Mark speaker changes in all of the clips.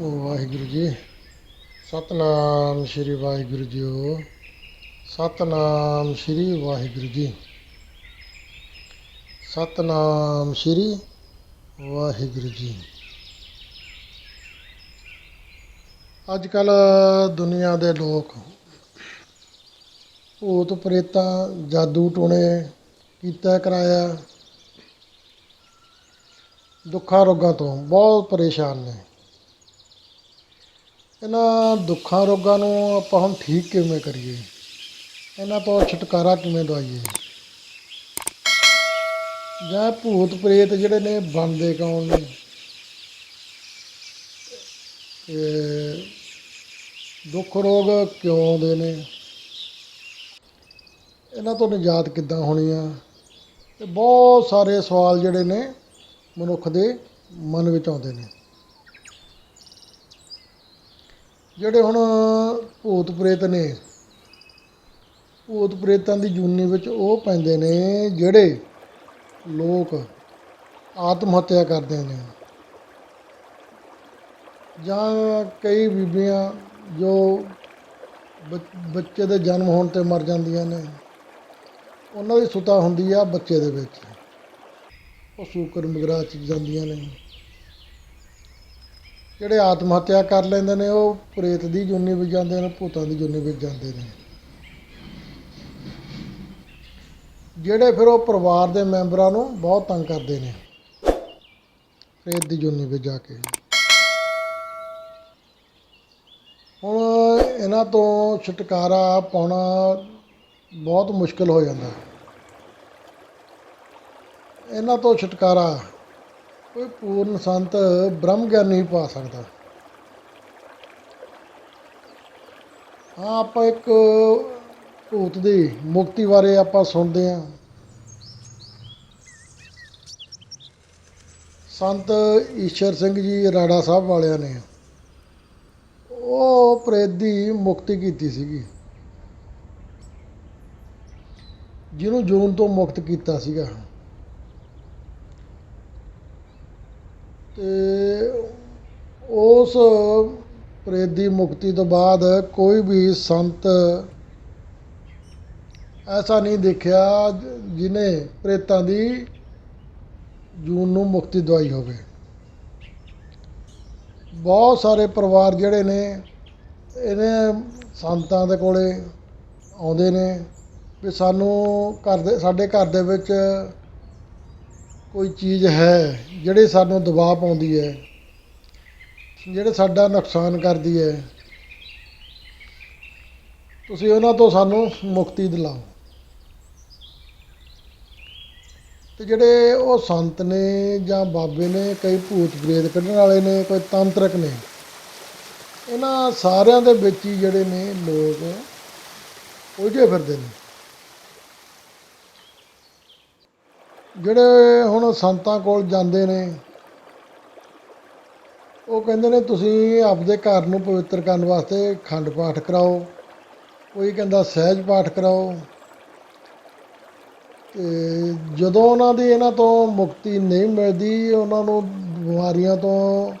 Speaker 1: ਵਾਹਿਗੁਰੂ ਜੀ। ਸਤਨਾਮ ਸ੍ਰੀ ਵਾਹਿਗੁਰੂ ਜੀਓ ਸਤਨਾਮ ਸ੍ਰੀ ਵਾਹਿਗੁਰੂ ਜੀ। ਸਤਨਾਮ ਸ੍ਰੀ ਵਾਹਿਗੁਰੂ ਜੀ। ਅੱਜ ਕੱਲ ਦੁਨੀਆ ਦੇ ਲੋਕ ਭੂਤ ਪ੍ਰੇਤਾਂ, ਜਾਦੂ ਟੂਣੇ ਕੀਤਾ, ਕਰਾਇਆ। ਦੁੱਖਾਂ ਰੋਗਾਂ ਤੋਂ ਬਹੁਤ ਪਰੇਸ਼ਾਨ ਨੇ। ਇਹਨਾਂ ਦੁੱਖਾਂ ਰੋਗਾਂ ਨੂੰ ਆਪਾਂ ਹੁਣ ਠੀਕ ਕਿਵੇਂ ਕਰੀਏ? ਇਹਨਾਂ ਤੋਂ ਛੁਟਕਾਰਾ ਕਿਵੇਂ ਦਵਾਈਏ? ਜਾਂ ਭੂਤ ਪ੍ਰੇਤ ਜਿਹੜੇ ਨੇ, ਬਣਦੇ ਕੌਣ ਨੇ? ਦੁੱਖ ਰੋਗ ਕਿਉਂ ਆਉਂਦੇ ਨੇ? ਇਹਨਾਂ ਤੋਂ ਨਿਜਾਤ ਕਿੱਦਾਂ ਹੋਣੀ ਆ? ਤੇ ਬਹੁਤ ਸਾਰੇ ਸਵਾਲ ਜਿਹੜੇ ਨੇ ਮਨੁੱਖ ਦੇ ਮਨ ਵਿੱਚ ਆਉਂਦੇ ਨੇ। ਜਿਹੜੇ ਹੁਣ ਭੂਤ ਪ੍ਰੇਤ ਨੇ, ਭੂਤ ਪ੍ਰੇਤਾਂ ਦੀ ਜੂਨੀ ਵਿੱਚ ਉਹ ਪੈਂਦੇ ਨੇ ਜਿਹੜੇ ਲੋਕ ਆਤਮ ਹੱਤਿਆ ਕਰਦੇ ਨੇ। ਜਾਂ ਕਈ ਬੀਬੀਆਂ ਜੋ ਬੱਚ- ਬੱਚੇ ਦੇ ਜਨਮ ਹੋਣ ਤੇ ਮਰ ਜਾਂਦੀਆਂ ਨੇ, ਉਹਨਾਂ ਦੀ ਸੁਤਾ ਹੁੰਦੀ ਆ ਬੱਚੇ ਦੇ ਵਿੱਚ। ਉਹ ਸ਼ੂਕਰ ਮਗਰਾ ਚ ਜਾਂਦੀਆਂ ਨੇ। ਜਿਹੜੇ ਆਤਮ ਹੱਤਿਆ ਕਰ ਲੈਂਦੇ ਨੇ, ਉਹ ਪ੍ਰੇਤ ਦੀ ਜੁਨੀ ਵਿੱਚ ਜਾਂਦੇ ਨੇ, ਭੂਤਾਂ ਦੀ ਜੁਨੀ ਵਿੱਚ ਜਾਂਦੇ ਨੇ। ਜਿਹੜੇ ਫਿਰ ਉਹ ਪਰਿਵਾਰ ਦੇ ਮੈਂਬਰਾਂ ਨੂੰ ਬਹੁਤ ਤੰਗ ਕਰਦੇ ਨੇ, ਪ੍ਰੇਤ ਦੀ ਜੁਨੀ ਵਿੱਚ ਜਾ ਕੇ। ਹੁਣ ਇਹਨਾਂ ਤੋਂ ਛੁਟਕਾਰਾ ਪਾਉਣਾ ਬਹੁਤ ਮੁਸ਼ਕਲ ਹੋ ਜਾਂਦਾ। ਇਹਨਾਂ ਤੋਂ ਛੁਟਕਾਰਾ ਕੋਈ ਪੂਰਨ ਸੰਤ ਬ੍ਰਹਮ ਗਿਆਨ ਨਹੀਂ ਪਾ ਸਕਦਾ। ਹਾਂ, ਆਪਾਂ ਇੱਕ ਭੂਤ ਦੀ ਮੁਕਤੀ ਬਾਰੇ ਆਪਾਂ ਸੁਣਦੇ ਹਾਂ। ਸੰਤ ਈਸ਼ਰ ਸਿੰਘ ਜੀ, ਰਾੜਾ ਸਾਹਿਬ ਵਾਲਿਆਂ ਨੇ ਉਹ ਪ੍ਰੇਤ ਦੀ ਮੁਕਤੀ ਕੀਤੀ ਸੀਗੀ। ਜਿਹਨੂੰ ਜੂਨ ਤੋਂ ਮੁਕਤ ਕੀਤਾ ਸੀਗਾ। ਤੇ ਉਸ ਪ੍ਰੇਤ ਦੀ ਮੁਕਤੀ ਤੋਂ ਬਾਅਦ ਕੋਈ ਵੀ ਸੰਤ ਐਸਾ ਨਹੀਂ ਦੇਖਿਆ ਜਿਨੇ ਪ੍ਰੇਤਾਂ ਦੀ ਜੂਨ ਨੂੰ ਮੁਕਤੀ ਦਵਾਈ ਹੋਵੇ। ਬਹੁਤ ਸਾਰੇ ਪਰਿਵਾਰ ਜਿਹੜੇ ਨੇ, ਇਹਨੇ ਸੰਤਾਂ ਦੇ ਕੋਲੇ ਆਉਂਦੇ ਨੇ ਵੀ ਸਾਨੂੰ ਘਰ ਦੇ, ਸਾਡੇ ਘਰ ਦੇ ਵਿੱਚ ਕੋਈ ਚੀਜ਼ ਹੈ ਜਿਹੜੇ ਸਾਨੂੰ ਦਬਾਅ ਪਾਉਂਦੀ ਹੈ, ਜਿਹੜੇ ਸਾਡਾ ਨੁਕਸਾਨ ਕਰਦੀ ਹੈ, ਤੁਸੀਂ ਉਹਨਾਂ ਤੋਂ ਸਾਨੂੰ ਮੁਕਤੀ ਦਿਲਾਓ। ਤੇ ਜਿਹੜੇ ਉਹ ਸੰਤ ਨੇ ਜਾਂ ਬਾਬੇ ਨੇ, ਕਈ ਭੂਤ ਪ੍ਰੇਤ ਕੱਢਣ ਵਾਲੇ ਨੇ, ਕੋਈ ਤਾਂਤਰਿਕ ਨੇ, ਇਹਨਾਂ ਸਾਰਿਆਂ ਦੇ ਵਿੱਚ ਹੀ ਜਿਹੜੇ ਨੇ ਲੋਕ ਉਲਝੇ ਫਿਰਦੇ ਨੇ। ਜਿਹੜੇ ਹੁਣ ਸੰਤਾਂ ਕੋਲ ਜਾਂਦੇ ਨੇ, ਉਹ ਕਹਿੰਦੇ ਨੇ, ਤੁਸੀਂ ਆਪਦੇ ਘਰ ਨੂੰ ਪਵਿੱਤਰ ਕਰਨ ਵਾਸਤੇ ਖੰਡ ਪਾਠ ਕਰਾਓ, ਕੋਈ ਕਹਿੰਦਾ ਸਹਿਜ ਪਾਠ ਕਰਾਓ। ਤੇ ਜਦੋਂ ਉਹਨਾਂ ਦੀ ਇਹਨਾਂ ਤੋਂ ਮੁਕਤੀ ਨਹੀਂ ਮਿਲਦੀ, ਉਹਨਾਂ ਨੂੰ ਬਿਮਾਰੀਆਂ ਤੋਂ,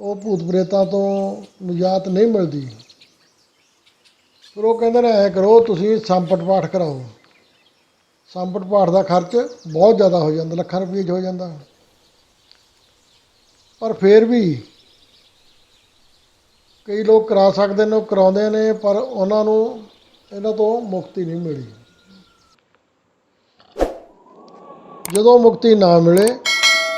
Speaker 1: ਉਹ ਭੂਤ ਪ੍ਰੇਤਾਂ ਤੋਂ ਨਿਜਾਤ ਨਹੀਂ ਮਿਲਦੀ। ਫਿਰ ਉਹ ਕਹਿੰਦੇ ਨੇ, ਐ ਕਰੋ, ਤੁਸੀਂ ਸੰਪਟ ਪਾਠ ਕਰਾਓ। ਸੰਪਟ ਪਾਠ ਦਾ ਖਰਚ ਬਹੁਤ ਜ਼ਿਆਦਾ ਹੋ ਜਾਂਦਾ, ਲੱਖਾਂ ਰੁਪਏ 'ਚ ਹੋ ਜਾਂਦਾ। ਪਰ ਫਿਰ ਵੀ ਕਈ ਲੋਕ ਕਰਾ ਸਕਦੇ ਨੇ, ਉਹ ਕਰਾਉਂਦੇ ਨੇ, ਪਰ ਉਹਨਾਂ ਨੂੰ ਇਹਨਾਂ ਤੋਂ ਮੁਕਤੀ ਨਹੀਂ ਮਿਲੀ। ਜਦੋਂ ਮੁਕਤੀ ਨਾ ਮਿਲੇ,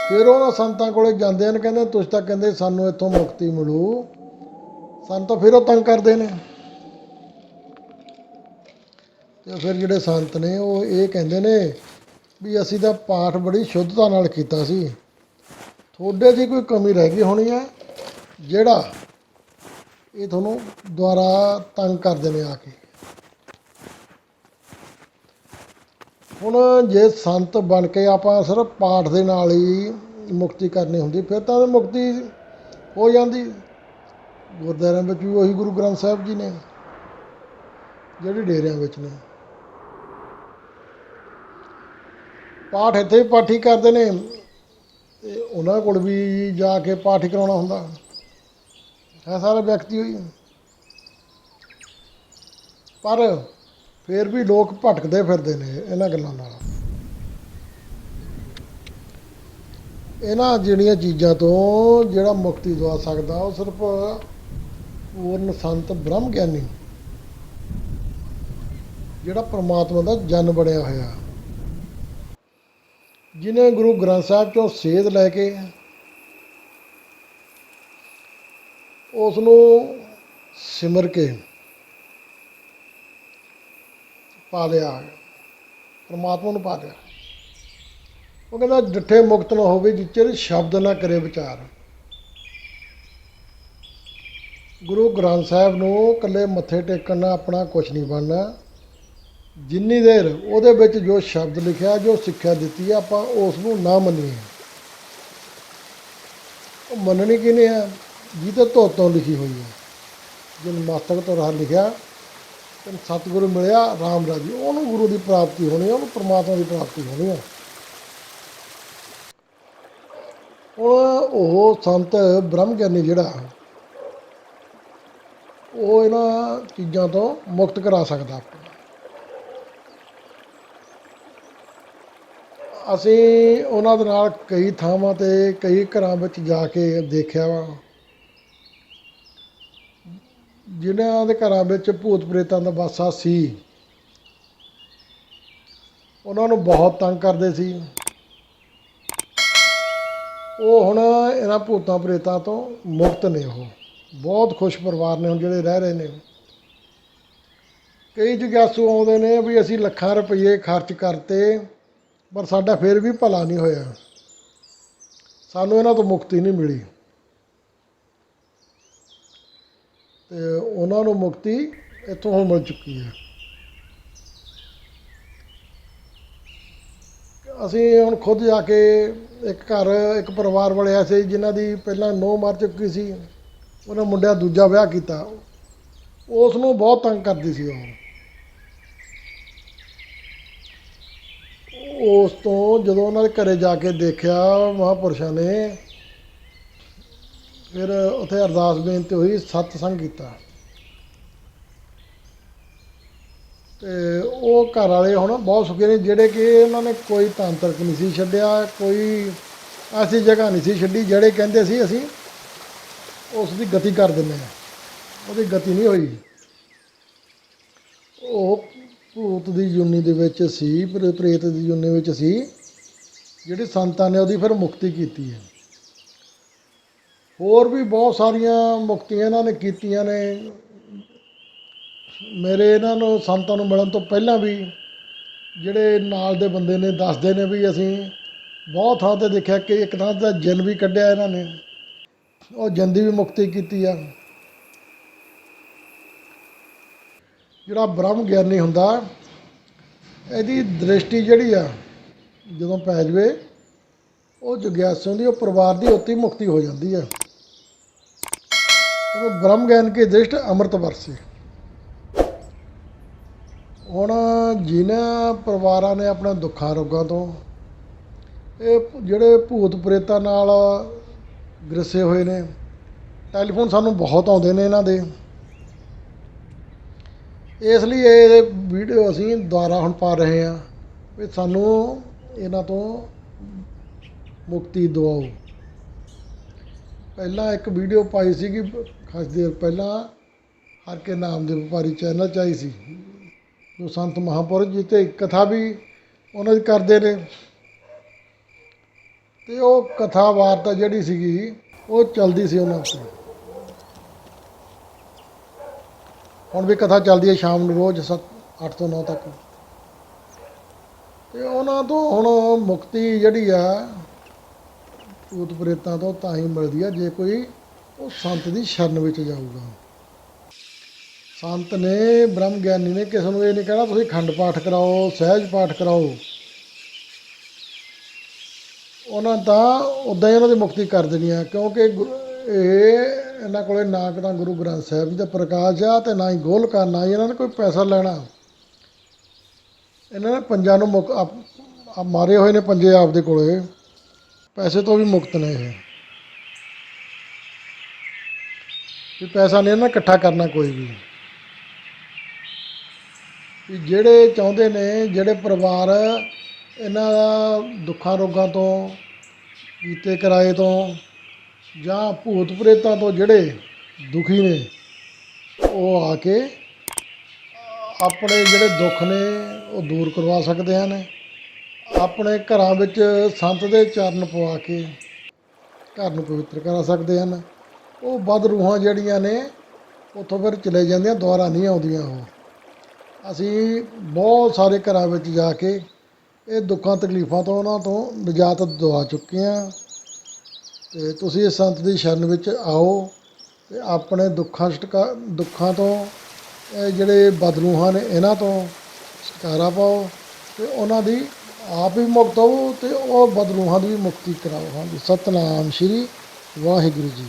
Speaker 1: ਫਿਰ ਉਹਨਾਂ ਸੰਤਾਂ ਕੋਲੇ ਜਾਂਦੇ ਨੇ, ਕਹਿੰਦੇ ਤੁਸੀਂ ਤਾਂ ਕਹਿੰਦੇ ਸਾਨੂੰ ਇੱਥੋਂ ਮੁਕਤੀ ਮਿਲੂ। ਸਾਨੂੰ ਤਾਂ ਫਿਰ ਉਹ ਤੰਗ ਕਰਦੇ ਨੇ। ਤੇ ਫਿਰ ਜਿਹੜੇ ਸੰਤ ਨੇ, ਉਹ ਇਹ ਕਹਿੰਦੇ ਨੇ ਵੀ ਅਸੀਂ ਤਾਂ ਪਾਠ ਬੜੀ ਸ਼ੁੱਧਤਾ ਨਾਲ ਕੀਤਾ ਸੀ। ਤੁਹਾਡੇ 'ਚ ਕੋਈ ਕਮੀ ਰਹਿ ਗਈ ਹੋਣੀ ਹੈ, ਜਿਹੜਾ ਇਹ ਤੁਹਾਨੂੰ ਦੁਆਰਾ ਤੰਗ ਕਰਦੇ ਨੇ ਆ ਕੇ। ਹੁਣ ਜੇ ਸੰਤ ਬਣ ਕੇ ਆਪਾਂ ਸਿਰਫ ਪਾਠ ਦੇ ਨਾਲ ਹੀ ਮੁਕਤੀ ਕਰਨੀ ਹੁੰਦੀ, ਫਿਰ ਤਾਂ ਮੁਕਤੀ ਹੋ ਜਾਂਦੀ। ਗੁਰਦੁਆਰਿਆਂ ਵਿੱਚ ਵੀ ਉਹੀ ਗੁਰੂ ਗ੍ਰੰਥ ਸਾਹਿਬ ਜੀ ਨੇ, ਜਿਹੜੇ ਡੇਰਿਆਂ ਵਿੱਚ ਨੇ। ਪਾਠ ਇੱਥੇ ਹੀ ਪਾਠੀ ਕਰਦੇ ਨੇ ਤੇ ਉਹਨਾਂ ਕੋਲ ਵੀ ਜਾ ਕੇ ਪਾਠ ਹੀ ਕਰਾਉਣਾ ਹੁੰਦਾ। ਹੈ ਸਾਰਾ ਵਿਅਕਤੀ ਹੋਈ ਪਰ ਫਿਰ ਵੀ ਲੋਕ ਭਟਕਦੇ ਫਿਰਦੇ ਨੇ ਇਹਨਾਂ ਗੱਲਾਂ ਨਾਲ। ਇਹਨਾਂ ਜਿਹੜੀਆਂ ਚੀਜ਼ਾਂ ਤੋਂ ਜਿਹੜਾ ਮੁਕਤੀ ਦਵਾ ਸਕਦਾ, ਉਹ ਸਿਰਫ ਪੂਰਨ ਸੰਤ ਬ੍ਰਹਮ ਗਿਆਨੀ ਜਿਹੜਾ ਪਰਮਾਤਮਾ ਦਾ ਜਨ ਬਣਿਆ ਹੋਇਆ। ਜਿਨੇ ਗੁਰੂ ਗ੍ਰੰਥ ਸਾਹਿਬ ਚੋਂ ਸੇਧ ਲੈ ਕੇ ਉਸ ਨੂੰ ਸਿਮਰ ਕੇ ਪਾ ਲਿਆ, ਪਰਮਾਤਮਾ ਨੂੰ ਪਾ ਲਿਆ। ਉਹ ਕਹਿੰਦਾ ਡਿੱਠੇ ਮੁਕਤ ਨਾ ਹੋਵੇ, ਜਿੱਚਰ ਸ਼ਬਦ ਨਾ ਕਰੇ ਵਿਚਾਰ। ਗੁਰੂ ਗ੍ਰੰਥ ਸਾਹਿਬ ਨੂੰ ਇਕੱਲੇ ਮੱਥੇ ਟੇਕਣ ਨਾਲ ਆਪਣਾ ਕੁਝ ਨਹੀਂ ਬਣਨਾ। ਜਿੰਨੀ ਦੇਰ ਉਹਦੇ ਵਿੱਚ ਜੋ ਸ਼ਬਦ ਲਿਖਿਆ, ਜੋ ਸਿੱਖਿਆ ਦਿੱਤੀ ਆ, ਆਪਾਂ ਉਸ ਨੂੰ ਨਾ ਮੰਨੀਏ। ਉਹ ਮੰਨਣੀ ਕਿਨੇ ਆ? ਜਿਹਦੇ ਤੋਂ ਤੋਂ ਲਿਖੀ ਹੋਈ ਹੈ ਜਿਨ ਮਸਤਕ ਤੋਂ ਰਾਹ ਲਿਖਿਆ ਤੇ ਸਤਿਗੁਰੂ ਮਿਲਿਆ, ਰਾਮ ਰਾਜੀ ਉਹਨੂੰ ਗੁਰੂ ਦੀ ਪ੍ਰਾਪਤੀ ਹੋਣੀ ਉਹਨੂੰ ਪ੍ਰਮਾਤਮਾ ਦੀ ਪ੍ਰਾਪਤੀ ਹੋਣੀ ਆ। ਹੁਣ ਉਹ ਸੰਤ ਬ੍ਰਹਮ ਗਿਆਨੀ ਜਿਹੜਾ, ਉਹ ਇਹਨਾਂ ਚੀਜ਼ਾਂ ਤੋਂ ਮੁਕਤ ਕਰਾ ਸਕਦਾ। ਆਪਾਂ ਅਸੀਂ ਉਹਨਾਂ ਦੇ ਨਾਲ ਕਈ ਥਾਵਾਂ ਤੇ, ਕਈ ਘਰਾਂ ਵਿੱਚ ਜਾ ਕੇ ਦੇਖਿਆ ਵਾ। ਜਿਨ੍ਹਾਂ ਦੇ ਘਰਾਂ ਵਿੱਚ ਭੂਤ ਪ੍ਰੇਤਾਂ ਦਾ ਵਾਸਾ ਸੀ, ਉਹਨਾਂ ਨੂੰ ਬਹੁਤ ਤੰਗ ਕਰਦੇ ਸੀ। ਉਹ ਹੁਣ ਇਹਨਾਂ ਭੂਤਾਂ ਪ੍ਰੇਤਾਂ ਤੋਂ ਮੁਕਤ ਨੇ ਉਹ। ਬਹੁਤ ਖੁਸ਼ ਪਰਿਵਾਰ ਨੇ ਹੁਣ ਜਿਹੜੇ ਰਹਿ ਰਹੇ ਨੇ। ਕਈ ਜਗਿਆਸੂ ਆਉਂਦੇ ਨੇ ਵੀ ਅਸੀਂ ਲੱਖਾਂ ਰੁਪਏ ਖਰਚ ਕਰਤੇ। ਪਰ ਸਾਡਾ ਫਿਰ ਵੀ ਭਲਾ ਨਹੀਂ ਹੋਇਆ। ਸਾਨੂੰ ਇਹਨਾਂ ਤੋਂ ਮੁਕਤੀ ਨਹੀਂ ਮਿਲੀ। ਤੇ ਉਹਨਾਂ ਨੂੰ ਮੁਕਤੀ ਇੱਥੋਂ ਹੁਣ ਮਿਲ ਚੁੱਕੀ ਹੈ। ਅਸੀਂ ਹੁਣ ਖੁਦ ਜਾ ਕੇ ਇੱਕ ਘਰ, ਇੱਕ ਪਰਿਵਾਰ ਵਾਲੇ ਐਸੇ ਸੀ ਜਿਨ੍ਹਾਂ ਦੀ ਪਹਿਲਾਂ ਨੌ ਮਰ ਚੁੱਕੀ ਸੀ। ਉਹਨਾਂ ਮੁੰਡਿਆਂ ਦੂਜਾ ਵਿਆਹ ਕੀਤਾ। ਉਸ ਨੂੰ ਬਹੁਤ ਤੰਗ ਕਰਦੀ ਸੀ ਉਹ। ਉਸ ਤੋਂ ਜਦੋਂ ਉਹਨਾਂ ਦੇ ਘਰੇ ਜਾ ਕੇ ਦੇਖਿਆ ਮਹਾਂਪੁਰਸ਼ਾਂ ਨੇ, ਫਿਰ ਉੱਥੇ ਅਰਦਾਸ ਬੇਨਤੀ ਹੋਈ ਸਤਸੰਗ ਕੀਤਾ। ਤੇ ਉਹ ਘਰ ਵਾਲੇ ਹੁਣ ਬਹੁਤ ਸੁਖੀ ਨੇ, ਜਿਹੜੇ ਕਿ ਉਹਨਾਂ ਨੇ ਕੋਈ ਤਾਂਤਰਿਕ ਨਹੀਂ ਸੀ ਛੱਡਿਆ, ਕੋਈ ਐਸੀ ਜਗ੍ਹਾ ਨਹੀਂ ਸੀ ਛੱਡੀ, ਜਿਹੜੇ ਕਹਿੰਦੇ ਸੀ ਅਸੀਂ, ਉਸ ਦੀ ਗਤੀ ਕਰ ਦਿੰਦੇ ਹਾਂ। ਉਹਦੀ ਗਤੀ ਨਹੀਂ ਹੋਈ। ਉਹ ਭੂਤ ਦੀ ਯੂਨੀ ਦੇ ਵਿੱਚ ਸੀ, ਪ੍ਰੇ- ਪ੍ਰੇਤ ਦੀ ਯੂਨੀ ਵਿੱਚ ਸੀ। ਜਿਹੜੇ ਸੰਤਾਂ ਨੇ ਉਹਦੀ ਫਿਰ ਮੁਕਤੀ ਕੀਤੀ ਹੈ। ਹੋਰ ਵੀ ਬਹੁਤ ਸਾਰੀਆਂ ਮੁਕਤੀਆਂ ਇਹਨਾਂ ਨੇ ਕੀਤੀਆਂ ਨੇ। ਮੇਰੇ ਇਹਨਾਂ ਨੂੰ, ਸੰਤਾਂ ਨੂੰ ਮਿਲਣ ਤੋਂ ਪਹਿਲਾਂ ਵੀ ਜਿਹੜੇ ਨਾਲ ਦੇ ਬੰਦੇ ਨੇ, ਦੱਸਦੇ ਨੇ ਵੀ ਅਸੀਂ ਬਹੁਤ ਥਾਂ ਤੇ ਦੇਖਿਆ ਕਿ ਇੱਕ ਥਾਂ ਦਾ ਜਨ ਵੀ ਕੱਢਿਆ ਇਹਨਾਂ ਨੇ। ਉਹ ਜਨ ਦੀ ਵੀ ਮੁਕਤੀ ਕੀਤੀ ਆ। ਜਿਹੜਾ ਬ੍ਰਹਮ ਗਿਆਨੀ ਹੁੰਦਾ, ਇਹਦੀ ਦ੍ਰਿਸ਼ਟੀ ਜਿਹੜੀ ਆ, ਜਦੋਂ ਪੈ ਜਵੇ, ਉਹ ਜਗਿਆਸੂ ਦੀ, ਉਹ ਪਰਿਵਾਰ ਦੀ ਉੱਤੇ ਮੁਕਤੀ ਹੋ ਜਾਂਦੀ ਆ। ਕਿਉਂਕਿ ਬ੍ਰਹਮ ਗਿਆਨ ਕੀ ਦ੍ਰਿਸ਼ਟ ਅੰਮ੍ਰਿਤ ਵਰਸੀ ਹੁਣ ਜਿਨ੍ਹਾਂ ਪਰਿਵਾਰਾਂ ਨੇ ਆਪਣੇ ਦੁੱਖਾਂ ਰੋਗਾਂ ਤੋਂ, ਇਹ ਜਿਹੜੇ ਭੂਤ ਪ੍ਰੇਤਾਂ ਨਾਲ ਗ੍ਰਸੇ ਹੋਏ ਨੇ, ਟੈਲੀਫੋਨ ਸਾਨੂੰ ਬਹੁਤ ਆਉਂਦੇ ਨੇ ਇਹਨਾਂ ਦੇ। ਇਸ ਲਈ ਇਹ ਵੀਡੀਓ ਅਸੀਂ ਦੁਬਾਰਾ ਹੁਣ ਪਾ ਰਹੇ ਹਾਂ ਵੀ ਸਾਨੂੰ ਇਹਨਾਂ ਤੋਂ ਮੁਕਤੀ ਦਿਵਾਓ। ਪਹਿਲਾਂ ਇੱਕ ਵੀਡੀਓ ਪਾਈ ਸੀਗੀ, ਖਾਸ ਦੇਰ ਪਹਿਲਾਂ ਹਰ ਕੇ ਨਾਮ ਦੇ ਵਪਾਰੀ ਚੈਨਲ 'ਚ ਆਈ ਸੀ, ਜੋ ਸੰਤ ਮਹਾਂਪੁਰਖ ਜੀ ਤੇ ਕਥਾ ਵੀ ਉਹਨਾਂ ਦੀ ਕਰਦੇ ਨੇ। ਤੇ ਉਹ ਕਥਾ ਵਾਰਤਾ ਜਿਹੜੀ ਸੀਗੀ, ਉਹ ਚੱਲਦੀ ਸੀ ਉਹਨਾਂ ਉੱਤੇ। ਹੁਣ ਵੀ ਕਥਾ ਚੱਲਦੀ ਹੈ ਸ਼ਾਮ ਨੂੰ ਰੋਜ਼ 7 8 ਤੋਂ 9 ਤੱਕ। ਤੇ ਉਹਨਾਂ ਤੋਂ ਹੁਣ ਮੁਕਤੀ ਜਿਹੜੀ ਆ, ਭੂਤ ਪ੍ਰੇਤਾਂ ਤੋਂ ਤਾਂ ਹੀ ਮਿਲਦੀ ਆ, ਜੇ ਕੋਈ ਉਹ ਸੰਤ ਦੀ ਸ਼ਰਨ ਵਿੱਚ ਜਾਊਗਾ। ਸੰਤ ਨੇ, ਬ੍ਰਹਮ ਗਿਆਨੀ ਨੇ ਕਿਸੇ ਨੂੰ ਇਹ ਨਹੀਂ ਕਹਿਣਾ, ਤੁਸੀਂ ਖੰਡ ਪਾਠ ਕਰਾਓ, ਸਹਿਜ ਪਾਠ ਕਰਾਓ। ਉਹਨਾਂ ਤਾਂ ਉਦਾਂ ਹੀ ਉਹਨਾਂ ਦੀ ਮੁਕਤੀ ਕਰ ਦੇਣੀ ਆ, ਕਿਉਂਕਿ ਗੁਰ- ਇਹ ਇਹਨਾਂ ਕੋਲੇ ਨਾ ਤਾਂ ਗੁਰੂ ਗ੍ਰੰਥ ਸਾਹਿਬ ਜੀ ਦਾ ਪ੍ਰਕਾਸ਼ ਆ ਤੇ ਨਾ ਹੀ ਗੋਲਕਾ ਨਾ ਹੀ, ਇਹਨਾਂ ਨੇ ਕੋਈ ਪੈਸਾ ਲੈਣਾ। ਇਹਨਾਂ ਨੇ ਪੰਜਾਂ ਨੂੰ ਮੁਕ ਮਾਰੇ ਹੋਏ ਨੇ ਪੰਜੇ ਆਪਦੇ ਕੋਲੇ। ਪੈਸੇ ਤੋਂ ਵੀ ਮੁਕਤ ਨੇ ਇਹ। ਵੀ ਪੈਸਾ ਨਹੀਂ, ਇਹਨਾਂ ਇਕੱਠਾ ਕਰਨਾ ਕੋਈ ਵੀ। ਵੀ ਜਿਹੜੇ ਚਾਹੁੰਦੇ ਨੇ, ਜਿਹੜੇ ਪਰਿਵਾਰ ਇਹਨਾਂ ਦਾ ਦੁੱਖਾਂ ਰੋਗਾਂ ਤੋਂ, ਕੀਤੇ ਕਿਰਾਏ ਤੋਂ ਜਾਂ ਭੂਤ ਪ੍ਰੇਤਾਂ ਤੋਂ ਜਿਹੜੇ ਦੁਖੀ ਨੇ, ਉਹ ਆ ਕੇ ਆਪਣੇ ਜਿਹੜੇ ਦੁੱਖ ਨੇ, ਉਹ ਦੂਰ ਕਰਵਾ ਸਕਦੇ ਹਨ। ਆਪਣੇ ਘਰਾਂ ਵਿੱਚ ਸੰਤ ਦੇ ਚਰਨ ਪਵਾ ਕੇ ਘਰ ਨੂੰ ਪਵਿੱਤਰ ਕਰਾ ਸਕਦੇ ਹਨ। ਉਹ ਬਦ ਰੂਹਾਂ ਜਿਹੜੀਆਂ ਨੇ, ਉੱਥੋਂ ਫਿਰ ਚਲੇ ਜਾਂਦੀਆਂ ਦੁਬਾਰਾ ਨਹੀਂ ਆਉਂਦੀਆਂ ਉਹ। ਅਸੀਂ ਬਹੁਤ ਸਾਰੇ ਘਰਾਂ ਵਿੱਚ ਜਾ ਕੇ ਇਹ ਦੁੱਖਾਂ ਤਕਲੀਫਾਂ ਤੋਂ ਉਹਨਾਂ ਤੋਂ ਨਿਜਾਤ ਦਵਾ ਚੁੱਕੇ ਹਾਂ। ਅਤੇ ਤੁਸੀਂ ਇਸ ਸੰਤ ਦੀ ਸ਼ਰਨ ਵਿੱਚ ਆਓ ਅਤੇ ਆਪਣੇ ਦੁੱਖਾਂ ਛੁਟਕਾ ਦੁੱਖਾਂ ਤੋਂ, ਇਹ ਜਿਹੜੇ ਬਦਲੂਹਾਂ ਨੇ ਇਹਨਾਂ ਤੋਂ ਛੁਟਕਾਰਾ ਪਾਓ ਅਤੇ ਉਹਨਾਂ ਦੀ ਆਪ ਵੀ ਮੁਕਤ ਹੋਵੋ ਅਤੇ ਉਹ ਬਦਲੂਹਾਂ ਦੀ ਵੀ ਮੁਕਤੀ ਕਰਾਓ। ਹਾਂਜੀ, ਸਤਨਾਮ ਸ਼੍ਰੀ ਵਾਹਿਗੁਰੂ ਜੀ।